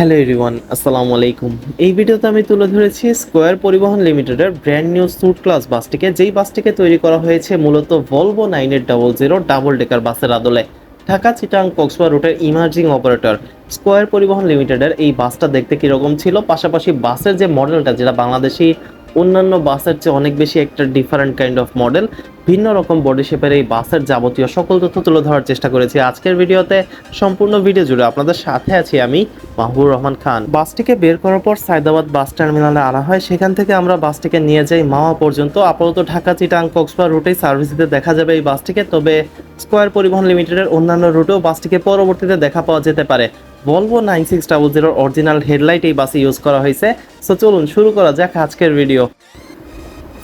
Hello everyone, আসসালামু আলাইকুম। এই ভিডিওতে আমি তুলে ধরেছি স্কোয়ার পরিবহন লিমিটেডের ব্র্যান্ড নিউ স্যুট ক্লাস বাসটিকে। যেই বাসটিকে তৈরি করা হয়েছে মূলত Volvo nine eight double zero double decker বাসের আদলে। ঢাকা, চিটাং, কক্সবাজার রুটের ইমার্জিং অপারেটর স্কোয়ার পরিবহন লিমিটেডের এই বাসটা দেখতে কীরকম ছিল? পাশাপাশি বাসের যে মডেলটা যেটা বাংলাদেশি অন্যান্য বাসের চেয়ে অনেক বেশি একটা ডিফারেন্ট কাইন্ড অফ মডেল ভিন্ন রকম বডি শেপের এই বাসের যাবতীয় সকল তথ্য তুলে ধরার চেষ্টা করেছি আজকের ভিডিওতে। সম্পূর্ণ ভিডিও জুড়ে আপনাদের সাথে আছি আমি মাহবুর রহমান খান। বাসটিকে বের করার পর সায়দাবাদ বাস টার্মিনালে আনা হয়। সেখান থেকে আমরা বাসটিকে নিয়ে যাই মাওয়া পর্যন্ত। আপাতত ঢাকা, চিটাং, কক্সবাজার রুটেই সার্ভিস দিতে দেখা যাবে এই বাসটিকে। তবে স্কোয়ার পরিবহন লিমিটেডের অন্যান্য রুটেও বাসটিকে পরবর্তীতে দেখা পাওয়া যেতে পারে। ভলভো নাইন সিক্স ডাবল জিরোর অরিজিনাল হেডলাইট এই বাসে ইউজ করা হয়েছে। সো চলুন, শুরু করা যাক আজকের ভিডিও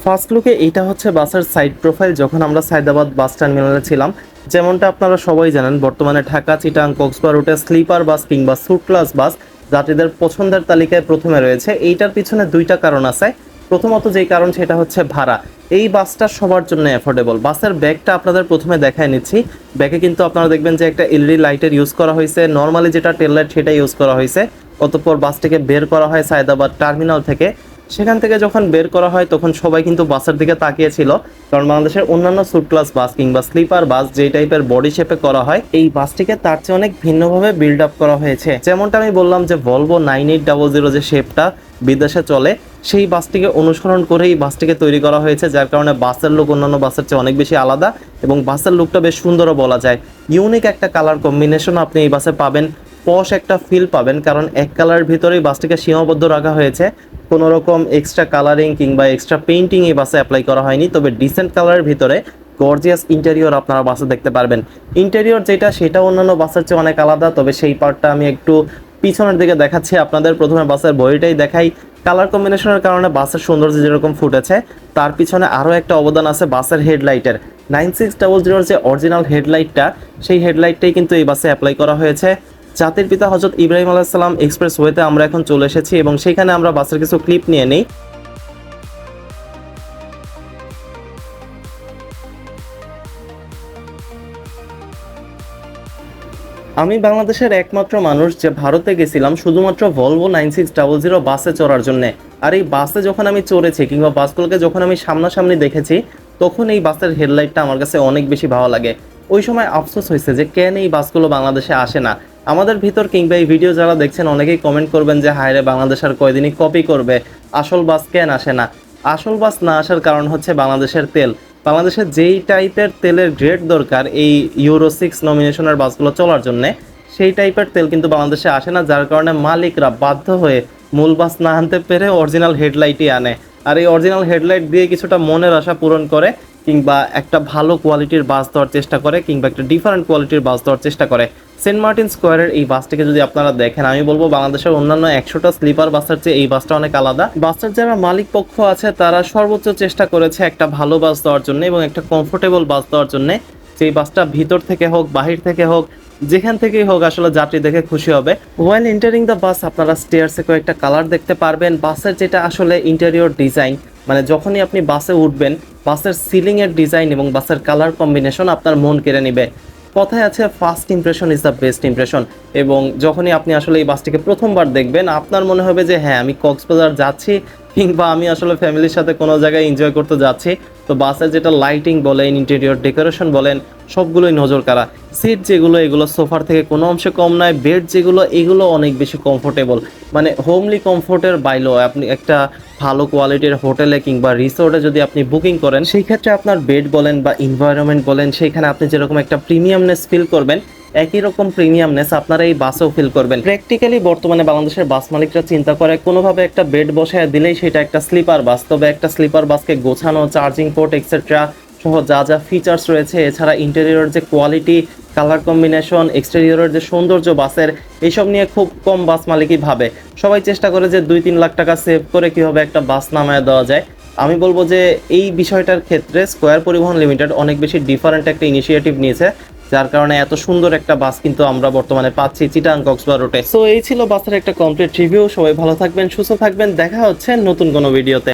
ফার্স্ট লুকে এইটা হচ্ছে বাসের সাইড প্রোফাইল যখন আমরা সায়দাবাদ বাস টার্মিনালে ছিলাম। যেমনটা আপনারা সবাই জানেন, বর্তমানে ঢাকা, চিটাং, কক্সবাজার রুটে স্লিপার বাস কিংবা সুট ক্লাস বাস যাত্রীদের পছন্দের তালিকায় প্রথমে রয়েছে। এইটার পিছনে দুইটা কারণ আছে। প্রথমত যেই কারণ সেটা হচ্ছে ভাড়া। এই বাসটা সবার জন্য অ্যাফোর্ডেবল বাসের ব্যাগটা আপনাদের প্রথমে দেখায় নিচ্ছি। ব্যাগে কিন্তু আপনারা দেখবেন যে একটা এলইডি লাইটের ইউজ করা হয়েছে। নর্মালি যেটা টেল লাইট সেটা ইউজ করা হয়েছে। অতঃপর বাসটিকে বের করা হয় সায়দাবাদ টার্মিনাল থেকে। সেখান থেকে যখন বের করা হয় তখন সবাই কিন্তু বাসের দিকে তাকিয়েছিল। কারণ বাংলাদেশের অন্যান্য সুট ক্লাস বাস কিংবা স্লিপার বাস যেই টাইপের বডি শেপে করা হয়, এই বাসটিকে তার চেয়ে অনেক ভিন্নভাবে বিল্ড আপ করা হয়েছে। যেমনটা আমি বললাম যে Volvo nine eight double zero যে শেপটা বিদেশে চলে সেই বাসটিকে অনুসরণ করে এই বাসটিকে তৈরি করা হয়েছে, যার কারণে বাসের লুক অন্যান্য বাসের চেয়ে অনেক বেশি আলাদা এবং বাসের লুকটা বেশ সুন্দরও বলা যায়। ইউনিক একটা কালার কম্বিনেশন আপনি এই বাসে পাবেন পশ একটা ফিল পাবেন, কারণ এক কালারের ভিতরেই বাসটিকে সীমাবদ্ধ রাখা হয়েছে। কোনো রকম এক্সট্রা কালারিং কিংবা এক্সট্রা পেইন্টিং এই বাসে অ্যাপ্লাই করা হয়নি, তবে ডিসেন্ট কালারের ভিতরে গর্জিয়াস ইন্টেরিয়র আপনারা বাসে দেখতে পারবেন। ইন্টেরিয়র যেটা সেটা অন্যান্য বাসের চেয়ে অনেক আলাদা, তবে সেই পার্টটা আমি একটু পিছনের দিকে দেখাচ্ছি, আপনাদের প্রথমে বাসের বইটাই দেখাই। কালার কম্বিনেশনের কারণে বাসের সৌন্দর্য যেরকম ফুটেছে, তার পিছনে আরও একটা অবদান আছে বাসের হেডলাইটের। নাইন সিক্স ডাবল জিরোর যে অরিজিনাল হেডলাইটটা সেই হেডলাইটটাই কিন্তু এই বাসে অ্যাপ্লাই করা হয়েছে। জাতির পিতা হজরত ইব্রাহিম আলাহিসাল্লাম এক্সপ্রেস ওয়েতে আমরা এখন চলে এসেছি এবং সেখানে আমরা বাসের কিছু ক্লিপ নিয়ে নিই। আমি বাংলাদেশের একমাত্র মানুষ যে ভারতে গেছিলাম শুধুমাত্র Volvo nine six double zero বাসে চড়ার জন্যে। আর এই বাসে যখন আমি চড়েছি কিংবা বাসগুলোকে যখন আমি সামনাসামনি দেখেছি, তখন এই বাসের হেডলাইটটা আমার কাছে অনেক বেশি ভালো লাগে। ওই সময় আফসোস হয়েছে যে কেন এই বাসগুলো বাংলাদেশে আসে না? আমাদের ভিতর কিংবা এই ভিডিও যারা দেখছেন, অনেকেই কমেন্ট করবেন যে, হায়রে, বাংলাদেশ আর কয়দিনই কপি করবে? আসল বাস কেন আসে না? আসল বাস না আসার কারণ হচ্ছে বাংলাদেশের তেল। বাংলাদেশের যেই টাইপের তেলের গ্রেড দরকার, এই ইউরো সিক্স নমিনেশনের বাসগুলো চলার জন্যে, সেই টাইপের তেল কিন্তু বাংলাদেশে আসে না, যার কারণে মালিকরা বাধ্য হয়ে মূল বাস না আনতে পেরে অরিজিনাল হেডলাইটই আনে। আর এই অরিজিনাল হেডলাইট দিয়ে কিছুটা মনের আশা পূরণ করে কিংবা একটা ভালো কোয়ালিটির বাস দেওয়ার চেষ্টা করে কিংবা একটা ডিফারেন্ট কোয়ালিটির বাস দেওয়ার চেষ্টা করে। সেন্ট মার্টিন স্কোয়ারের এই বাসটিকে যদি আপনারা দেখেন, আমি বলব বাংলাদেশের অন্যান্য একশোটা স্লিপার বাসের চেয়ে এই বাসটা অনেক আলাদা। বাসের যারা মালিক পক্ষ আছে, তারা সর্বোচ্চ চেষ্টা করেছে একটা ভালো বাস দেওয়ার জন্য এবং একটা কমফোর্টেবল বাস দেওয়ার জন্য। যে বাসটা ভিতর থেকে হোক, বাহির থেকে হোক যেখান থেকেই হোক আসলে যাত্রী দেখে খুশি হবে। ওয়াইল এন্টারিং দ্য বাস আপনারা স্টেয়ার্সে কয়েকটা কালার দেখতে পারবেন। বাসের যেটা আসলে ইন্টেরিয়র ডিজাইন মানে যখনই আপনি বাসে উঠবেন বাসের সিলিং এর ডিজাইন এবং বাসের কালার কম্বিনেশন আপনার মন কেড়ে নেবে। কথায় আছে first impression is the best impression এবং যখনই আপনি আসলে এই বাসটিকে প্রথমবার দেখবেন, আপনার মনে হবে যে হ্যাঁ আমি কক্সবাজার যাচ্ছি কিংবা আমি আসলে ফ্যামিলির সাথে কোনো জায়গায় এনজয় করতে যাচ্ছি। তো বাসের যেটা লাইটিং বলেন ইন্টেরিয়র ডেকোরেশন বলেন, সবগুলোই নজর কাড়া সিট যেগুলো, এগুলো সোফার থেকে কোনো অংশে কম নয়, বেড যেগুলো, এগুলো অনেক বেশি কমফোর্টেবল মানে হোমলি কমফোর্টের বাইলেও আপনি একটা ভালো কোয়ালিটির হোটেলে কিংবা রিসোর্টে যদি আপনি বুকিং করেন সেই ক্ষেত্রে আপনার বেড বলেন বা এনভায়রনমেন্ট বলেন, সেখানে আপনি যেরকম একটা প্রিমিয়ামনেস ফিল করবেন, একই রকম প্রিমিয়ামনেস আপনারা এই বাসেও ফিল করবেন। প্র্যাকটিক্যালি বর্তমানে বাংলাদেশের বাস মালিকরা চিন্তা করে, কোনোভাবে একটা বেড বসায় দিলেই সেটা একটা স্লিপার বাস তবে একটা স্লিপার বাসকে গোছানো চার্জিং পোর্ট এক্সেট্রা সহ যা যা ফিচার্স রয়েছে, এছাড়া ইন্টেরিয়র যে কোয়ালিটি কালার কম্বিনেশন এক্সটেরিয়রের যে সৌন্দর্য বাসের, এইসব নিয়ে খুব কম বাস মালিকই ভাবে। সবাই চেষ্টা করে যে দুই তিন লাখ টাকা সেভ করে কীভাবে একটা বাস নামায় দেওয়া যায়। আমি বলব যে এই বিষয়টার ক্ষেত্রে স্কোয়ার পরিবহন লিমিটেড অনেক বেশি ডিফারেন্ট একটা ইনিশিয়েটিভ নিয়েছে, যার কারণে এত সুন্দর একটা বাস কিন্তু আমরা বর্তমানে পাচ্ছি চিটাং, কক্সবাজার রুটে সো এই ছিল বাসের একটা কমপ্লিট রিভিউ সবাই ভালো থাকবেন, সুস্থ থাকবেন। দেখা হচ্ছে নতুন কোনো ভিডিওতে